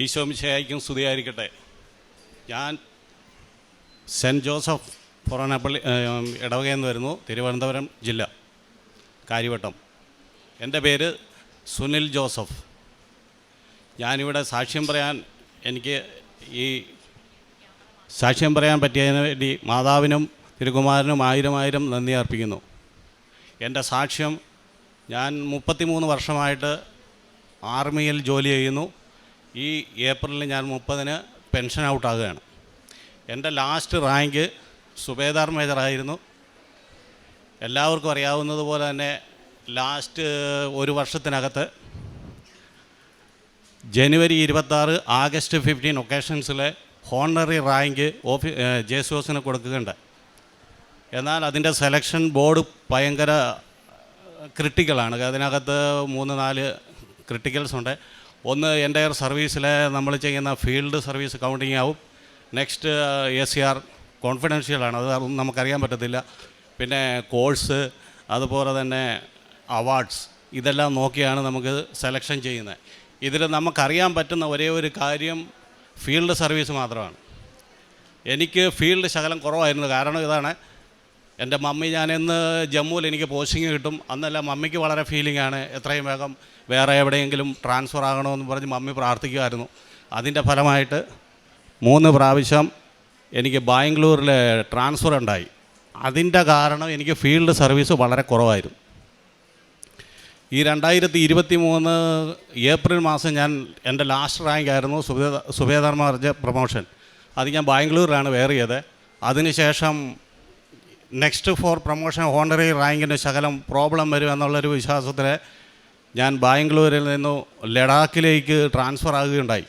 ഈശോ മിശയായിരിക്കും സ്തുതിയായിരിക്കട്ടെ. ഞാൻ saint Joseph പൊറോണപ്പള്ളി ഇടവകയെന്ന് വരുന്നു. തിരുവനന്തപുരം ജില്ല കാര്യവട്ടം. എന്റെ പേര് സുനിൽ ജോസഫ്. ഞാനിവിടെ സാക്ഷ്യം പറയാൻ എനിക്ക് ഈ സാക്ഷ്യം പറയാൻ പറ്റിയതിന് വേണ്ടി മാതാവിനും തിരുകുമാരനും ആയിരം ആയിരം നന്ദി അർപ്പിക്കുന്നു. എന്റെ സാക്ഷ്യം ഞാൻ മുപ്പത്തിമൂന്ന് വർഷമായിട്ട് ആർമിയിൽ ജോലി ചെയ്യുന്നു. ഈ ഏപ്രിലിൽ ഞാൻ മുപ്പതിന് പെൻഷൻ ഔട്ടാകുകയാണ്. എന്റെ ലാസ്റ്റ് റാങ്ക് സുബേദാർ മേജറായിരുന്നു എല്ലാവർക്കും അറിയാവുന്നതുപോലെ തന്നെ ലാസ്റ്റ് ഒരു വർഷത്തിനകത്ത് ജനുവരി ഇരുപത്താറ് August fifteen ഒക്കേഷൻസിലെ honorary rank of J C കൊടുക്കുകയുണ്ട് എന്നാൽ അതിന്റെ സെലക്ഷൻ ബോർഡ് ഭയങ്കര ക്രിട്ടിക്കലാണ്. അതിനകത്ത് മൂന്ന് നാല് ക്രിട്ടിക്കൽസ് ഉണ്ട്. ഒന്ന് എന്റെ സർവീസിൽ നമ്മൾ ചെയ്യുന്ന ഫീൽഡ് സർവീസ് കൗണ്ടിങ് ആവും. നെക്സ്റ്റ് എ സി ആർ കോൺഫിഡൻഷ്യലാണ് അത് നമുക്കറിയാൻ പറ്റത്തില്ല. പിന്നെ കോഴ്സ് അതുപോലെ തന്നെ അവാർഡ്സ് ഇതെല്ലാം നോക്കിയാണ് നമുക്ക് സെലക്ഷൻ ചെയ്യുന്നത്. ഇതിൽ നമുക്കറിയാൻ പറ്റുന്ന ഒരേ ഒരു കാര്യം ഫീൽഡ് സർവീസ് മാത്രമാണ്. എനിക്ക് ഫീൽഡ് ശകലം കുറവായിരുന്നു കാരണം ഇതാണ് എന്റെ മമ്മി ഞാനിന്ന് ജമ്മുവിൽ എനിക്ക് പോസ്റ്റിംഗ് കിട്ടും. അന്നല്ല മമ്മിക്ക് വളരെ ഫീലിംഗ് ആണ്. എത്രയും വേഗം വേറെ എവിടെയെങ്കിലും ട്രാൻസ്ഫർ ആകണമെന്ന് പറഞ്ഞ് മമ്മി പ്രാർത്ഥിക്കുമായിരുന്നു അതിന്റെ ഫലമായിട്ട് മൂന്ന് പ്രാവശ്യം എനിക്ക് ബാംഗ്ലൂരിൽ ട്രാൻസ്ഫർ ഉണ്ടായി. അതിന്റെ കാരണം എനിക്ക് ഫീൽഡ് സർവീസ് വളരെ കുറവായിരുന്നു. ഈ രണ്ടായിരത്തി ഇരുപത്തി മൂന്ന് ഏപ്രിൽ മാസം ഞാൻ എന്റെ ലാസ്റ്റ് റാങ്ക് ആയിരുന്നു സുബേദ സുബേദാർ പ്രൊമോഷൻ അത് ഞാൻ ബാംഗ്ലൂരിലാണ് വേറിയത് അതിനുശേഷം നെക്സ്റ്റ് ഫോർ പ്രൊമോഷൻ ഹോണറി റാങ്കിന് ശകലം പ്രോബ്ലം വരും എന്നുള്ളൊരു വിശ്വാസത്തിൽ ഞാൻ ബാംഗ്ലൂരിൽ നിന്നു ലഡാക്കിലേക്ക് ട്രാൻസ്ഫർ ആകുകയുണ്ടായി.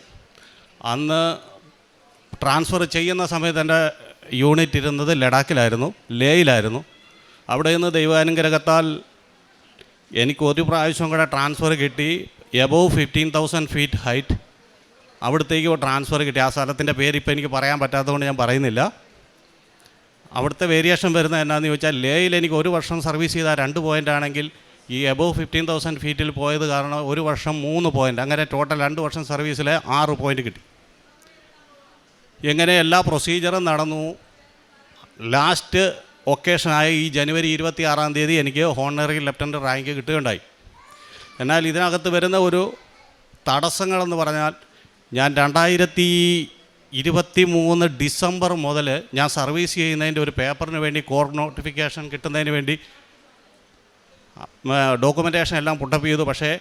അന്ന് ട്രാൻസ്ഫർ ചെയ്യുന്ന സമയത്ത് എന്റെ യൂണിറ്റ് ഇരുന്നത് ലഡാക്കിലായിരുന്നു ലേയിലായിരുന്നു. അവിടെ നിന്ന് ദൈവാനുഗ്രഹത്താൽ എനിക്ക് ഒരു പ്രാവശ്യം കൂടെ ട്രാൻസ്ഫർ കിട്ടി above fifteen thousand feet height അവിടത്തേക്ക് ട്രാൻസ്ഫർ കിട്ടി. ആ സ്ഥലത്തിന്റെ പേര് ഇപ്പോൾ എനിക്ക് പറയാൻ പറ്റാത്തതുകൊണ്ട് ഞാൻ പറയുന്നില്ല. അവിടുത്തെ വേരിയേഷൻ വരുന്നത് എന്നാന്ന് ചോദിച്ചാൽ ലേയിൽ എനിക്ക് ഒരു വർഷം സർവീസ് ചെയ്താൽ രണ്ട് പോയിന്റ് ആണെങ്കിൽ ഈ എബോവ് ഫിഫ്റ്റീൻ തൗസൻഡ് ഫീറ്റിൽ പോയത് കാരണം ഒരു വർഷം മൂന്ന് പോയിന്റ് അങ്ങനെ ടോട്ടൽ രണ്ട് വർഷം സർവീസിൽ ആറ് പോയിന്റ് കിട്ടി. എങ്ങനെ എല്ലാ പ്രൊസീജിയറും നടന്നു. ലാസ്റ്റ് ഒക്കേഷനായ ഈ ജനുവരി ഇരുപത്തി ആറാം തീയതി എനിക്ക് ഹോണറി ലെഫ്റ്റനന്റ് റാങ്ക് കിട്ടുകയുണ്ടായി. എന്നാൽ ഇതിനകത്ത് വരുന്ന ഒരു തടസ്സങ്ങളെന്ന് പറഞ്ഞാൽ ഞാൻ രണ്ടായിരത്തി ഇരുപത്തി മൂന്ന് ഡിസംബർ മുതൽ ഞാൻ സർവീസ് ചെയ്യുന്നതിന്റെ ഒരു പേപ്പറിന് വേണ്ടി കോർ നോട്ടിഫിക്കേഷൻ കിട്ടുന്നതിന് വേണ്ടി ഡോക്യുമെന്റേഷൻ എല്ലാം പുട്ടപ്പ് ചെയ്തു. പക്ഷേ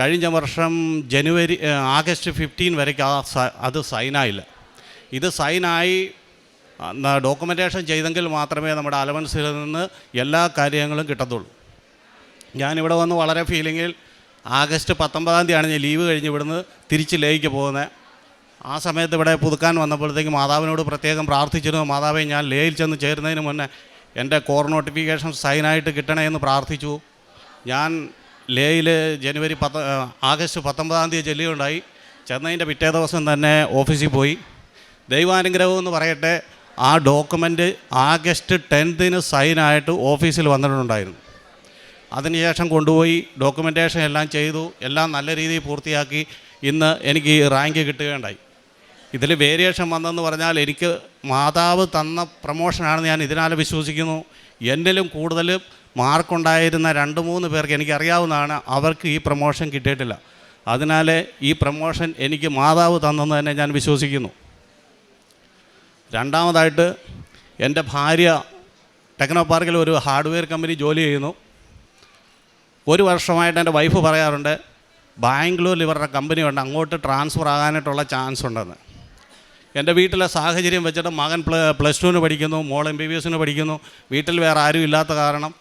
കഴിഞ്ഞ വർഷം ജനുവരി ആഗസ്റ്റ് ഫിഫ്റ്റീൻ വരയ്ക്ക് ആ അത് സൈനായില്ല. ഇത് സൈനായി ഡോക്യുമെന്റേഷൻ ചെയ്തെങ്കിൽ മാത്രമേ നമ്മുടെ അലവൻസിൽ നിന്ന് എല്ലാ കാര്യങ്ങളും കിട്ടത്തുള്ളൂ. ഞാനിവിടെ വന്ന് വളരെ ഫീലിങ്ങിൽ ആഗസ്റ്റ് പത്തൊമ്പതാം തീയതിയാണ് ഞാൻ ലീവ് കഴിഞ്ഞ് ഇവിടുന്ന് തിരിച്ച് ലേക്ക് പോകുന്നത്. ആ സമയത്ത് ഇവിടെ പുതുക്കാൻ വന്നപ്പോഴത്തേക്ക് മാതാവിനോട് പ്രത്യേകം പ്രാർത്ഥിച്ചിരുന്നു. മാതാവെ ഞാൻ ലേയിൽ ചെന്ന് ചേരുന്നതിന് മുന്നേ എന്റെ കോർ നോട്ടിഫിക്കേഷൻ സൈനായിട്ട് കിട്ടണേ എന്ന് പ്രാർത്ഥിച്ചു. ഞാൻ ലേയിൽ ജനുവരി പത്ത് ആഗസ്റ്റ് പത്തൊമ്പതാം തീയതി ചെല്ലുകയുണ്ടായി ചെന്നതിന്റെ പിറ്റേ ദിവസം തന്നെ ഓഫീസിൽ പോയി. ദൈവാനുഗ്രഹം എന്ന് പറയട്ടെ ആ ഡോക്യുമെന്റ് ആഗസ്റ്റ് ടെൻത്തിന് സൈനായിട്ട് ഓഫീസിൽ വന്നിട്ടുണ്ടായിരുന്നു. അതിനുശേഷം കൊണ്ടുപോയി ഡോക്യുമെന്റേഷൻ എല്ലാം ചെയ്തു. എല്ലാം നല്ല രീതിയിൽ പൂർത്തിയാക്കി. ഇന്ന് എനിക്ക് റാങ്ക് കിട്ടുകയുണ്ടായി. ഇതിൽ വേരിയേഷൻ വന്നെന്ന് പറഞ്ഞാൽ എനിക്ക് മാതാവ് തന്ന പ്രമോഷനാണെന്ന് ഞാൻ ഇതിനാൽ വിശ്വസിക്കുന്നു. എന്നിലും കൂടുതൽ മാർക്കുണ്ടായിരുന്ന രണ്ട് മൂന്ന് പേർക്ക് എനിക്കറിയാവുന്നതാണ് അവർക്ക് ഈ പ്രമോഷൻ കിട്ടിയിട്ടില്ല. അതിനാൽ ഈ പ്രമോഷൻ എനിക്ക് മാതാവ് തന്നെന്ന് തന്നെ ഞാൻ വിശ്വസിക്കുന്നു. രണ്ടാമതായിട്ട് എന്റെ ഭാര്യ ടെക്നോ പാർക്കിൽ ഒരു ഹാർഡ്വെയർ കമ്പനി ജോലി ചെയ്യുന്നു. ഒരു വർഷമായിട്ട് എന്റെ വൈഫ് പറയാറുണ്ട് ബാംഗ്ലൂരിൽ ഇവരുടെ കമ്പനി ഉണ്ട് അങ്ങോട്ട് ട്രാൻസ്ഫർ ആകാനായിട്ടുള്ള ചാൻസ് ഉണ്ടെന്ന്. എന്റെ വീട്ടിലെ സാഹചര്യം വെച്ചിട്ട് മകൻ പ്ല പ്ലസ് ടുവിന് പഠിക്കുന്നു മോൾ എം ബി ബി എസിന് പഠിക്കുന്നു. വീട്ടിൽ വേറെ ആരും ഇല്ലാത്ത കാരണം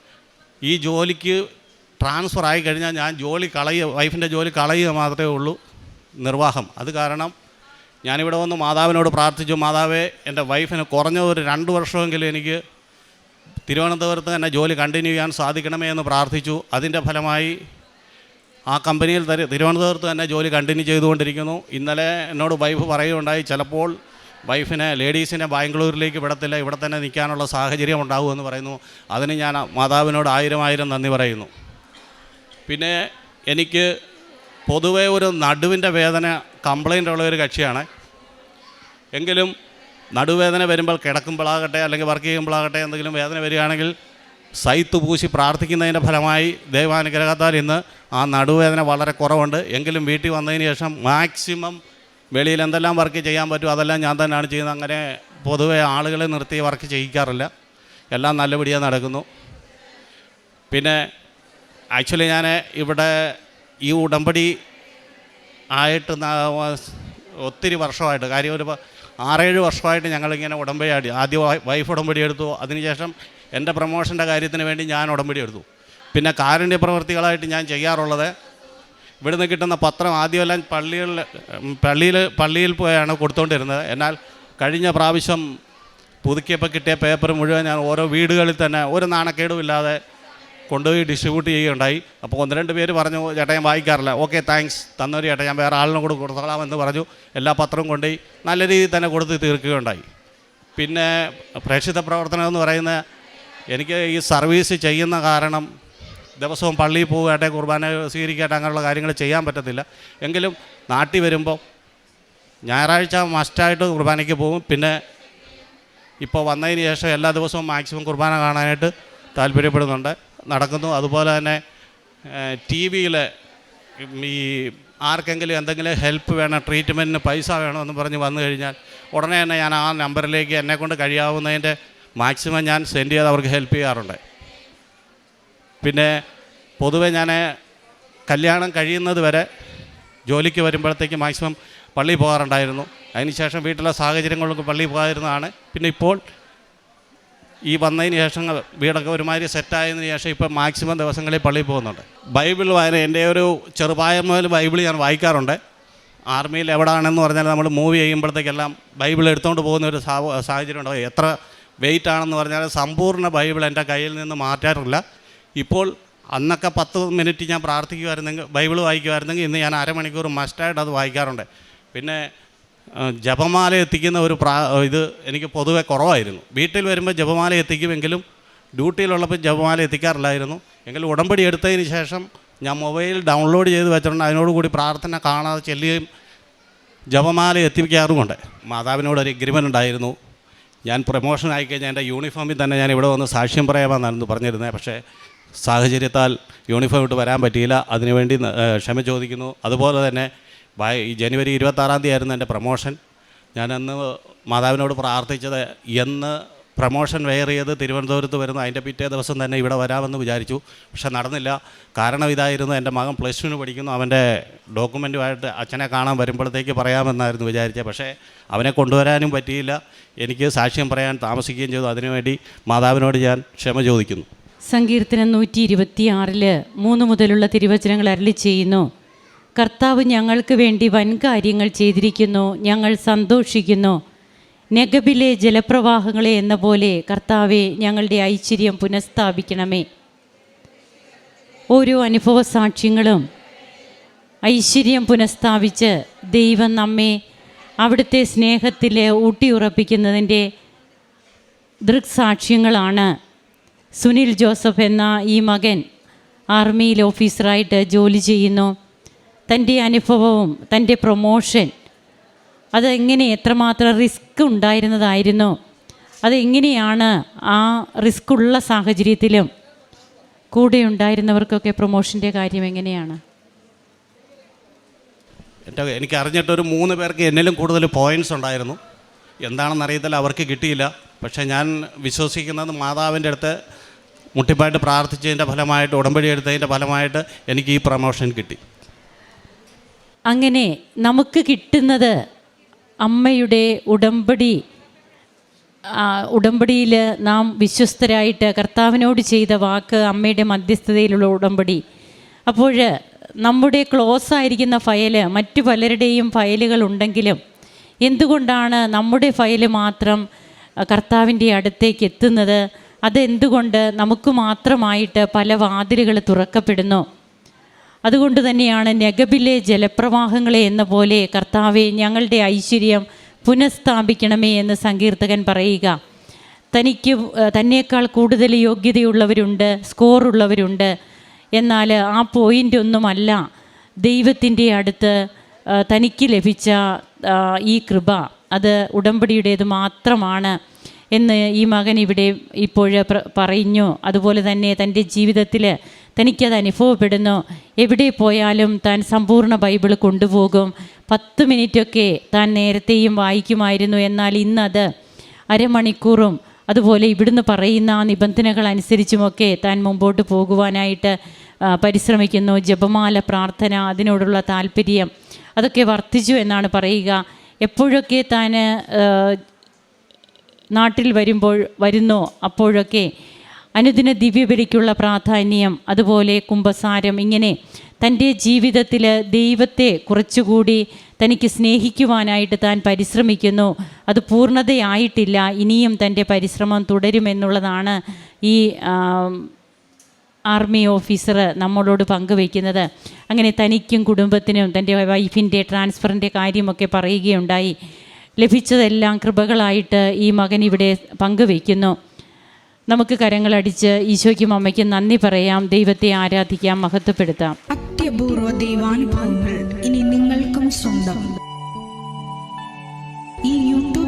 ഈ ജോലിക്ക് ട്രാൻസ്ഫർ ആയി കഴിഞ്ഞാൽ ഞാൻ ജോലി കളയുക വൈഫിന്റെ ജോലി കളയുക മാത്രമേ ഉള്ളൂ. നിർവാഹം. അത് കാരണം ഞാനിവിടെ വന്ന് മാതാവിനോട് പ്രാർത്ഥിച്ചു മാതാവേ എന്റെ വൈഫിന് കുറഞ്ഞ ഒരു രണ്ട് വർഷമെങ്കിലും എനിക്ക് തിരുവനന്തപുരത്ത് തന്നെ ജോലി കണ്ടിന്യൂ ചെയ്യാൻ സാധിക്കണമേ എന്ന് പ്രാർത്ഥിച്ചു. അതിന്റെ ഫലമായി ആ കമ്പനിയിൽ തരി തിരുവനന്തപുരത്ത് തന്നെ ജോലി കണ്ടിന്യൂ ചെയ്തുകൊണ്ടിരിക്കുന്നു. ഇന്നലെ എന്നോട് വൈഫ് പറയുകയുണ്ടായി ചിലപ്പോൾ വൈഫിനെ ലേഡീസിനെ ബാംഗ്ലൂരിലേക്ക് വിടത്തില്ല ഇവിടെ തന്നെ നിൽക്കാനുള്ള സാഹചര്യം ഉണ്ടാകുമെന്ന് പറയുന്നു. അതിന് ഞാൻ മാതാവിനോട് ആയിരം ആയിരം നന്ദി പറയുന്നു. പിന്നെ എനിക്ക് പൊതുവേ ഒരു നടുവിന്റെ വേദന കംപ്ലൈന്റ് ഉള്ള ഒരു കക്ഷിയാണ്. എങ്കിലും നടുവേദന വരുമ്പോൾ കിടക്കുമ്പോഴാകട്ടെ അല്ലെങ്കിൽ വർക്ക് ചെയ്യുമ്പോഴാകട്ടെ എന്തെങ്കിലും വേദന വരികയാണെങ്കിൽ സൈത്ത് പൂശി പ്രാർത്ഥിക്കുന്നതിന്റെ ഫലമായി ദൈവാനുഗ്രഹത്താൽ ഇന്ന് ആ നടുവേദന വളരെ കുറവുണ്ട്. എങ്കിലും വീട്ടിൽ വന്നതിന് ശേഷം മാക്സിമം വെളിയിൽ എന്തെല്ലാം വർക്ക് ചെയ്യാൻ പറ്റും അതെല്ലാം ഞാൻ തന്നെയാണ് ചെയ്യുന്നത്. അങ്ങനെ പൊതുവെ ആളുകളെ നിർത്തി വർക്ക് ചെയ്യിക്കാറില്ല. എല്ലാം നല്ലപടിയാണ് നടക്കുന്നു. പിന്നെ ആക്ച്വലി ഞാൻ ഇവിടെ ഈ ഉടമ്പടി ആയിട്ട് ഒത്തിരി വർഷമായിട്ട് കാര്യം ഒരു ആറേഴ് വർഷമായിട്ട് ഞങ്ങളിങ്ങനെ ഉടമ്പടി ആദ്യം വൈഫ് ഉടമ്പടി എടുത്തു. അതിനുശേഷം എന്റെ പ്രൊമോഷന്റെ കാര്യത്തിന് വേണ്ടി ഞാൻ ഉടമ്പടി എടുത്തു. പിന്നെ കാരുണ്യ പ്രവൃത്തികളായിട്ട് ഞാൻ ചെയ്യാറുള്ളത് ഇവിടുന്ന് കിട്ടുന്ന പത്രം ആദ്യമെല്ലാം പള്ളികളിൽ പള്ളിയിൽ പള്ളിയിൽ പോയാണ് കൊടുത്തുകൊണ്ടിരുന്നത് എന്നാൽ കഴിഞ്ഞ പ്രാവശ്യം പുതുക്കിയപ്പോൾ കിട്ടിയ പേപ്പർ മുഴുവൻ ഞാൻ ഓരോ വീടുകളിൽ തന്നെ ഒരു നാണക്കേടും ഇല്ലാതെ കൊണ്ടുപോയി ഡിസ്ട്രിബ്യൂട്ട് ചെയ്യുകയുണ്ടായി. അപ്പോൾ ഒന്ന് രണ്ട് പേര് പറഞ്ഞു ചേട്ടാ ഞാൻ വായിക്കാറില്ല. ഓക്കെ താങ്ക്സ് തന്നൊരു ചേട്ടാ ഞാൻ വേറെ ആളിനും കൂടെ കൊടുത്തോളാം എന്ന് പറഞ്ഞു. എല്ലാ പത്രവും കൊണ്ടുപോയി നല്ല രീതിയിൽ തന്നെ കൊടുത്ത് തീർക്കുകയുണ്ടായി. പിന്നെ പ്രേക്ഷിത പ്രവർത്തനം എന്ന് പറയുന്ന എനിക്ക് ഈ സർവീസ് ചെയ്യുന്ന കാരണം ദിവസവും പള്ളിയിൽ പോവുകയാട്ടെ കുർബാന സ്വീകരിക്കട്ടെ അങ്ങനെയുള്ള കാര്യങ്ങൾ ചെയ്യാൻ പറ്റത്തില്ല. എങ്കിലും നാട്ടിൽ വരുമ്പോൾ ഞായറാഴ്ച മസ്റ്റായിട്ട് കുർബാനയ്ക്ക് പോകും. പിന്നെ ഇപ്പോൾ വന്നതിന് ശേഷം എല്ലാ ദിവസവും മാക്സിമം കുർബാന കാണാനായിട്ട് താല്പര്യപ്പെടുന്നുണ്ട്. നടക്കുന്നു. അതുപോലെ തന്നെ ടി വിയിൽ ഈ ആർക്കെങ്കിലും എന്തെങ്കിലും ഹെൽപ്പ് വേണം ട്രീറ്റ്മെന്റിന് പൈസ വേണമെന്ന് പറഞ്ഞ് വന്നു കഴിഞ്ഞാൽ ഉടനെ തന്നെ ഞാൻ ആ നമ്പറിലേക്ക് എന്നെക്കൊണ്ട് കഴിയാവുന്നതിന്റെ മാക്സിമം ഞാൻ സെൻഡ് ചെയ്ത് അവർക്ക് ഹെൽപ്പ് ചെയ്യാറുണ്ട്. പിന്നെ പൊതുവെ ഞാൻ കല്യാണം കഴിയുന്നത് വരെ ജോലിക്ക് വരുമ്പോഴത്തേക്ക് മാക്സിമം പള്ളിയിൽ പോകാറുണ്ടായിരുന്നു. അതിനുശേഷം വീട്ടിലെ സാഹചര്യങ്ങളൊക്കെ പള്ളിയിൽ പോകാതിരുന്നതാണ്. പിന്നെ ഇപ്പോൾ ഈ വന്നതിന് ശേഷം വീടൊക്കെ ഒരുമാതിരി സെറ്റായതിനു ശേഷം ഇപ്പോൾ മാക്സിമം ദിവസങ്ങളിൽ പള്ളിയിൽ പോകുന്നുണ്ട്. ബൈബിൾ വായന എന്റെ ഒരു ചെറുപ്രായം മുതൽ ബൈബിൾ ഞാൻ വായിക്കാറുണ്ട്. ആർമിയിൽ എവിടെയാണെന്ന് പറഞ്ഞാൽ നമ്മൾ മൂവ് ചെയ്യുമ്പോഴത്തേക്കെല്ലാം ബൈബിൾ എടുത്തുകൊണ്ട് പോകുന്ന ഒരു സാഹചര്യം ഉണ്ടാവും. എത്ര വെയിറ്റ് ആണെന്ന് പറഞ്ഞാൽ സമ്പൂർണ ബൈബിൾ എന്റെ കയ്യിൽ നിന്ന് മാറ്റാറില്ല. ഇപ്പോൾ അന്നൊക്കെ പത്ത് മിനിറ്റ് ഞാൻ പ്രാർത്ഥിക്കുമായിരുന്നെങ്കിൽ ബൈബിൾ വായിക്കുമായിരുന്നെങ്കിൽ ഇന്ന് ഞാൻ അരമണിക്കൂർ മസ്റ്റായിട്ട് അത് വായിക്കാറുണ്ട്. പിന്നെ ജപമാല എത്തിക്കുന്ന ഒരു പ്രാ ഇത് എനിക്ക് പൊതുവെ കുറവായിരുന്നു. വീട്ടിൽ വരുമ്പോൾ ജപമാല എത്തിക്കുമെങ്കിലും ഡ്യൂട്ടിയിലുള്ളപ്പോൾ ജപമാല എത്തിക്കാറില്ലായിരുന്നു. എങ്കിലും ഉടമ്പടി എടുത്തതിന് ശേഷം ഞാൻ മൊബൈൽ ഡൗൺലോഡ് ചെയ്ത് വെച്ചിട്ടുണ്ട്. അതിനോടുകൂടി പ്രാർത്ഥന കാണാതെ ചെല്ലുകയും ജപമാല എത്തിക്കാറുമുണ്ട്. മാതാവിനോട് ഒരു എഗ്രിമെന്റ് ഉണ്ടായിരുന്നു. ഞാൻ പ്രൊമോഷൻ ആയിക്കഴിഞ്ഞാൽ എന്റെ യൂണിഫോമിൽ തന്നെ ഞാൻ ഇവിടെ വന്ന് സാക്ഷ്യം പറയാമെന്നായിരുന്നു പറഞ്ഞിരുന്നത്. പക്ഷേ സാഹചര്യത്താൽ യൂണിഫോം ഇട്ട് വരാൻ പറ്റിയില്ല. അതിനുവേണ്ടി ക്ഷമ ചോദിക്കുന്നു. അതുപോലെ തന്നെ ജനുവരി ഇരുപത്താറാം തീയതി ആയിരുന്നു എന്റെ പ്രൊമോഷൻ ഞാനന്ന് മാതാവിനോട് പ്രാർത്ഥിച്ചത് എന്ന് പ്രൊമോഷൻ വേറിയത് തിരുവനന്തപുരത്ത് വരുന്നു അതിന്റെ പിറ്റേ ദിവസം തന്നെ ഇവിടെ വരാമെന്ന് വിചാരിച്ചു. പക്ഷെ നടന്നില്ല. കാരണം ഇതായിരുന്നു എന്റെ മകൻ പ്ലസ് ടുവിന് പഠിക്കുന്നു. അവന്റെ ഡോക്യുമെന്റുമായിട്ട് അച്ഛനെ കാണാൻ വരുമ്പോഴത്തേക്ക് പറയാമെന്നായിരുന്നു വിചാരിച്ചത്. പക്ഷേ അവനെ കൊണ്ടുവരാനും പറ്റിയില്ല. എനിക്ക് സാക്ഷ്യം പറയാൻ താമസിക്കുകയും ചെയ്തു. അതിനുവേണ്ടി മാതാവിനോട് ഞാൻ ക്ഷമ ചോദിക്കുന്നു. സങ്കീർത്തനം നൂറ്റി ഇരുപത്തിയാറിൽ മൂന്ന് മുതലുള്ള തിരുവചനങ്ങൾ അരളി ചെയ്യുന്നു. കർത്താവ് ഞങ്ങൾക്ക് വേണ്ടി വൻ കാര്യങ്ങൾ ചെയ്തിരിക്കുന്നു ഞങ്ങൾ സന്തോഷിക്കുന്നു. നെഗബിലെ ജലപ്രവാഹങ്ങളെ എന്ന പോലെ കർത്താവെ ഞങ്ങളുടെ ഐശ്വര്യം പുനഃസ്ഥാപിക്കണമേ. ഓരോ അനുഭവ സാക്ഷ്യങ്ങളും ഐശ്വര്യം പുനഃസ്ഥാപിച്ച് ദൈവം നമ്മെ അവിടുത്തെ സ്നേഹത്തിൽ ഊട്ടിയുറപ്പിക്കുന്നതിന്റെ ദൃക്സാക്ഷ്യങ്ങളാണ് സുനിൽ ജോസഫ് എന്ന ഈ മകൻ ആർമിയിൽ ഓഫീസറായിട്ട് ജോലി ചെയ്യുന്നു. തന്റെ അനുഭവവും തന്റെ പ്രൊമോഷൻ അതെങ്ങനെ എത്രമാത്രം റിസ്ക് ഉണ്ടായിരുന്നതായിരുന്നു അതെങ്ങനെയാണ് ആ റിസ്ക് ഉള്ള സാഹചര്യത്തിലും കൂടെ ഉണ്ടായിരുന്നവർക്കൊക്കെ പ്രൊമോഷന്റെ കാര്യം എങ്ങനെയാണ്? എന്റെ എനിക്ക് അറിഞ്ഞിട്ടൊരു മൂന്ന് പേർക്ക് എന്നിലും കൂടുതൽ പോയിന്റ്സ് ഉണ്ടായിരുന്നു. എന്താണെന്ന് അറിയത്തില്ല അവർക്ക് കിട്ടിയില്ല. പക്ഷേ ഞാൻ വിശ്വസിക്കുന്നത് മാതാവിന്റെ അടുത്ത് മുട്ടിപ്പായിട്ട് പ്രാർത്ഥിച്ചതിന്റെ ഫലമായിട്ട് ഉടമ്പടി എടുത്തതിന്റെ ഫലമായിട്ട് എനിക്ക് ഈ പ്രമോഷൻ കിട്ടി. അങ്ങനെ നമുക്ക് കിട്ടുന്നത് അമ്മയുടെ ഉടമ്പടി ഉടമ്പടിയിൽ നാം വിശ്വസ്തരായിട്ട് കർത്താവിനോട് ചെയ്ത വാക്ക് അമ്മയുടെ മധ്യസ്ഥതയിലുള്ള ഉടമ്പടി. അപ്പോൾ നമ്മുടെ ക്ലോസ് ആയിരിക്കുന്ന ഫയൽ മറ്റു പലരുടെയും ഫയലുകൾ ഉണ്ടെങ്കിലും എന്തുകൊണ്ടാണ് നമ്മുടെ ഫയൽ മാത്രം കർത്താവിന്റെ അടുത്തേക്ക് എത്തുന്നത് അതെന്തുകൊണ്ട് നമുക്ക് മാത്രമായിട്ട് പല വാതിലുകൾ തുറക്കപ്പെടുന്നു? അതുകൊണ്ട് തന്നെയാണ് നെഗബിലെ ജലപ്രവാഹങ്ങളെ എന്ന പോലെ കർത്താവെ ഞങ്ങളുടെ ഐശ്വര്യം പുനഃസ്ഥാപിക്കണമേ എന്ന് സങ്കീർത്തകൻ പറയുക. തനിക്ക് തന്നെക്കാൾ കൂടുതൽ യോഗ്യതയുള്ളവരുണ്ട് സ്കോറുള്ളവരുണ്ട് എന്നാൽ ആ പോയിന്റ് ഒന്നുമല്ല ദൈവത്തിന്റെ അടുത്ത് തനിക്ക് ലഭിച്ച ഈ കൃപ അത് ഉടമ്പടിയുടേത് മാത്രമാണ് എന്ന് ഈ മകൻ ഇവിടെ ഇപ്പോൾ പറഞ്ഞു അതുപോലെ തന്നെ തന്റെ ജീവിതത്തിൽ തനിക്കത് അനുഭവപ്പെടുന്നു. എവിടെ പോയാലും താൻ സമ്പൂർണ ബൈബിൾ കൊണ്ടുപോകും. പത്ത് മിനിറ്റൊക്കെ താൻ നേരത്തെയും വായിക്കുമായിരുന്നു. എന്നാൽ ഇന്നത് അരമണിക്കൂറും അതുപോലെ ഇവിടുന്ന് പറയുന്ന നിബന്ധനകൾ അനുസരിച്ചുമൊക്കെ താൻ മുമ്പോട്ട് പോകുവാനായിട്ട് പരിശ്രമിക്കുന്നു. ജപമാല പ്രാർത്ഥന അതിനോടുള്ള താല്പര്യം അതൊക്കെ വർദ്ധിച്ചു എന്നാണ് പറയുക. എപ്പോഴൊക്കെ താൻ നാട്ടിൽ വരുമ്പോൾ വരുന്നോ അപ്പോഴൊക്കെ? അനുദിന ദിവ്യബലിക്കുള്ള പ്രാധാന്യം അതുപോലെ കുംഭസാരം ഇങ്ങനെ തന്റെ ജീവിതത്തിൽ ദൈവത്തെ കുറച്ചുകൂടി തനിക്ക് സ്നേഹിക്കുവാനായിട്ട് താൻ പരിശ്രമിക്കുന്നു. അത് പൂർണതയായിട്ടില്ല. ഇനിയും തന്റെ പരിശ്രമം തുടരുമെന്നുള്ളതാണ് ഈ ആർമി ഓഫീസർ നമ്മളോട് പങ്കുവയ്ക്കുന്നത്. അങ്ങനെ തനിക്കും കുടുംബത്തിനും തന്റെ വൈഫിന്റെ ട്രാൻസ്ഫറിന്റെ കാര്യമൊക്കെ പറയുകയുണ്ടായി. ലഭിച്ചതെല്ലാം കൃപകളായിട്ട് ഈ മകൻ ഇവിടെ പങ്കുവയ്ക്കുന്നു. നമുക്ക് കരങ്ങളടിച്ച് ഈശോയ്ക്കും അമ്മയ്ക്കും നന്ദി പറയാം. ദൈവത്തെ ആരാധിക്കാം മഹത്വപ്പെടുത്താം. അത്യപൂർവ ദൈവാനുഭവങ്ങൾ ഇനി നിങ്ങൾക്കും സ്വന്തം.